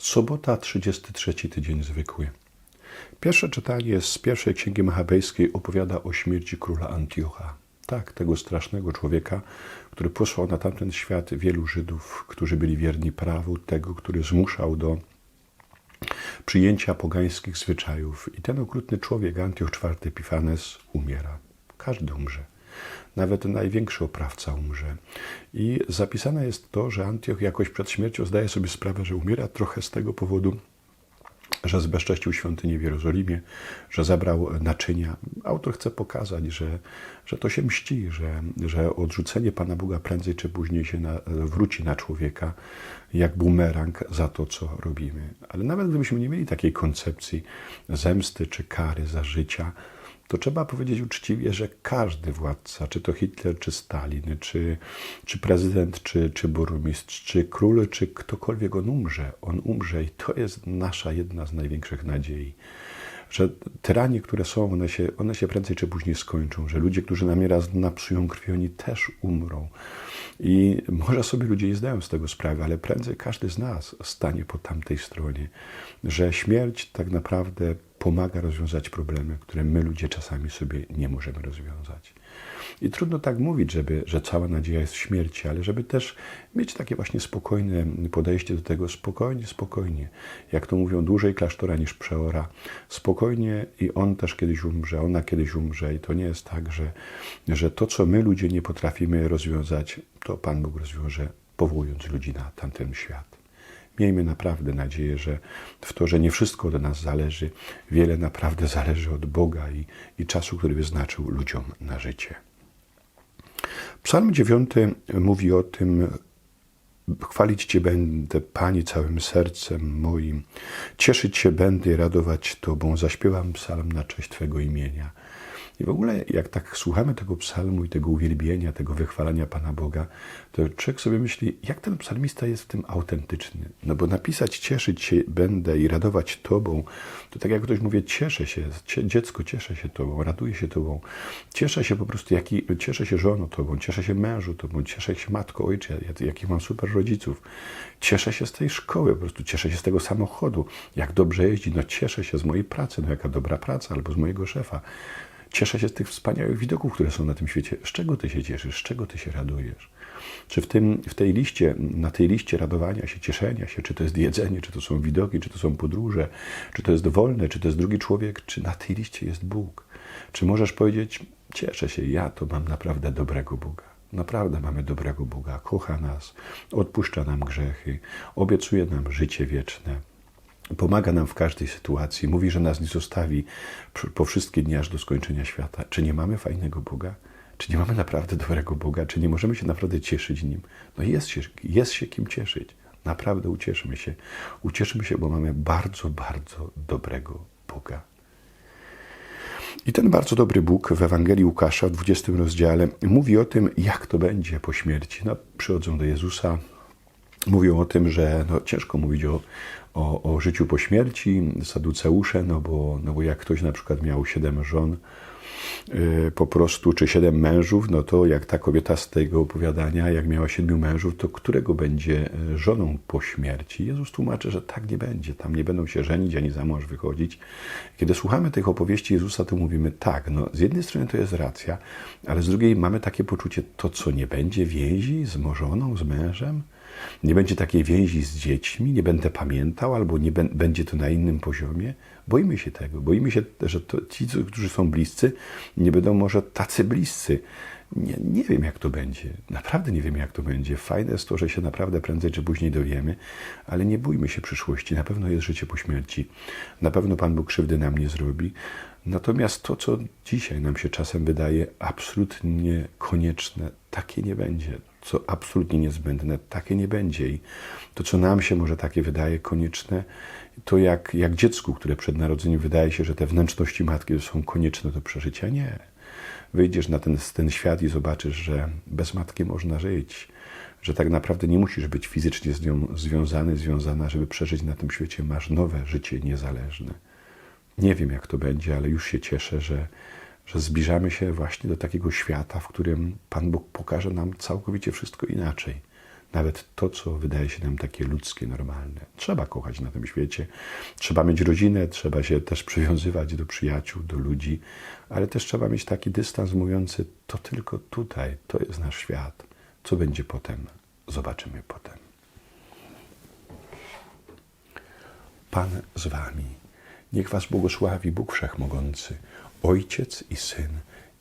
Sobota, 33 tydzień zwykły. Pierwsze czytanie z pierwszej księgi machabejskiej opowiada o śmierci króla Antiocha. Tak, tego strasznego człowieka, który posłał na tamten świat wielu Żydów, którzy byli wierni prawu, tego, który zmuszał do przyjęcia pogańskich zwyczajów. I ten okrutny człowiek, Antioch IV Epifanes, umiera. Każdy umrze. Nawet największy oprawca umrze. I zapisane jest to, że Antioch jakoś przed śmiercią zdaje sobie sprawę, że umiera trochę z tego powodu, że zbezcześcił świątynię w Jerozolimie, że zabrał naczynia. Autor chce pokazać, że, że to się mści, że, że odrzucenie Pana Boga prędzej czy później się na, wróci na człowieka jak bumerang za to, co robimy. Ale nawet gdybyśmy nie mieli takiej koncepcji zemsty czy kary za życia, to trzeba powiedzieć uczciwie, że każdy władca, czy to Hitler, czy Stalin, czy, czy prezydent, czy, czy burmistrz, czy król, czy ktokolwiek on umrze, on umrze i to jest nasza jedna z największych nadziei. Że tyranie, które są, one się, one się prędzej czy później skończą, że ludzie, którzy nam nieraz napsują krwi, oni też umrą. I może sobie ludzie nie zdają z tego sprawy, ale prędzej każdy z nas stanie po tamtej stronie, że śmierć tak naprawdę pomaga rozwiązać problemy, które my ludzie czasami sobie nie możemy rozwiązać. I trudno tak mówić, żeby, że cała nadzieja jest w śmierci, ale żeby też mieć takie właśnie spokojne podejście do tego, spokojnie, spokojnie. Jak to mówią, dłużej klasztora niż przeora. Spokojnie i on też kiedyś umrze, ona kiedyś umrze. I to nie jest tak, że, że to, co my ludzie nie potrafimy rozwiązać, to Pan Bóg rozwiąże, powołując ludzi na tamten świat. Miejmy naprawdę nadzieję, że w to, że nie wszystko od nas zależy, wiele naprawdę zależy od Boga i, i czasu, który wyznaczył ludziom na życie. Psalm 9 mówi o tym, chwalić Cię będę, Panie, całym sercem moim, cieszyć się będę i radować Tobą, zaśpiewam psalm na cześć Twego imienia. I w ogóle, jak tak słuchamy tego psalmu i tego uwielbienia, tego wychwalania Pana Boga, to człowiek sobie myśli, jak ten psalmista jest w tym autentyczny. No bo napisać cieszyć się będę i radować Tobą, to tak jak ktoś mówi, cieszę się, dziecko cieszę się Tobą, raduje się Tobą, cieszę się po prostu, jaki, cieszę się żoną Tobą, cieszę się mężu Tobą, cieszę się matko, ojcze, jakich mam super rodziców, cieszę się z tej szkoły, po prostu cieszę się z tego samochodu, jak dobrze jeździ, no cieszę się z mojej pracy, no jaka dobra praca, albo z mojego szefa. Cieszę się z tych wspaniałych widoków, które są na tym świecie. Z czego ty się cieszysz? Z czego ty się radujesz? Czy w, tym, w tej liście, na tej liście radowania się, cieszenia się, czy to jest jedzenie, czy to są widoki, czy to są podróże, czy to jest wolne, czy to jest drugi człowiek, czy na tej liście jest Bóg? Czy możesz powiedzieć, cieszę się, ja to mam naprawdę dobrego Boga. Naprawdę mamy dobrego Boga, kocha nas, odpuszcza nam grzechy, obiecuje nam życie wieczne Pomaga nam w każdej sytuacji, mówi, że nas nie zostawi po wszystkie dni aż do skończenia świata. Czy nie mamy fajnego Boga? Czy nie mamy naprawdę dobrego Boga? Czy nie możemy się naprawdę cieszyć Nim? No jest się, jest się kim cieszyć. Naprawdę ucieszmy się. Ucieszmy się, bo mamy bardzo, bardzo dobrego Boga. I ten bardzo dobry Bóg w Ewangelii Łukasza w 20 rozdziale mówi o tym, jak to będzie po śmierci. No, przychodzą do Jezusa, mówią o tym, że no, ciężko mówić o, o, o życiu po śmierci, saduceusze, no bo, no bo jak ktoś na przykład miał siedem żon, yy, po prostu, czy siedem mężów, no to jak ta kobieta z tego opowiadania, jak miała siedmiu mężów, to którego będzie e, żoną po śmierci? Jezus tłumaczy, że tak nie będzie, tam nie będą się żenić ani za mąż wychodzić. Kiedy słuchamy tych opowieści Jezusa, to mówimy tak, no z jednej strony to jest racja, ale z drugiej mamy takie poczucie, to co nie będzie więzi z żoną, z mężem? Nie będzie takiej więzi z dziećmi, nie będę pamiętał, albo nie będzie to na innym poziomie. Boimy się tego. Boimy się, że ci, którzy są bliscy, nie będą może tacy bliscy. Nie, nie wiem, jak to będzie. Naprawdę nie wiem, jak to będzie. Fajne jest to, że się naprawdę prędzej czy później dowiemy, ale nie bójmy się przyszłości. Na pewno jest życie po śmierci. Na pewno Pan Bóg krzywdy nam nie zrobi. Natomiast to, co dzisiaj nam się czasem wydaje absolutnie konieczne, takie nie będzie co absolutnie niezbędne, takie nie będzie. I to, co nam się może takie wydaje konieczne, to jak, jak dziecku, które przed narodzeniem wydaje się, że te wnętrzności matki są konieczne do przeżycia. Nie. Wyjdziesz na ten, ten świat i zobaczysz, że bez matki można żyć, że tak naprawdę nie musisz być fizycznie z nią związany, związana, żeby przeżyć na tym świecie. Masz nowe życie niezależne. Nie wiem, jak to będzie, ale już się cieszę, że że zbliżamy się właśnie do takiego świata, w którym Pan Bóg pokaże nam całkowicie wszystko inaczej. Nawet to, co wydaje się nam takie ludzkie, normalne. Trzeba kochać na tym świecie, trzeba mieć rodzinę, trzeba się też przywiązywać do przyjaciół, do ludzi, ale też trzeba mieć taki dystans mówiący, to tylko tutaj, to jest nasz świat. Co będzie potem, zobaczymy potem. Pan z wami. Niech was błogosławi Bóg Wszechmogący, Ojciec i Syn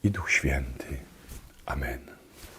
i Duch Święty. Amen.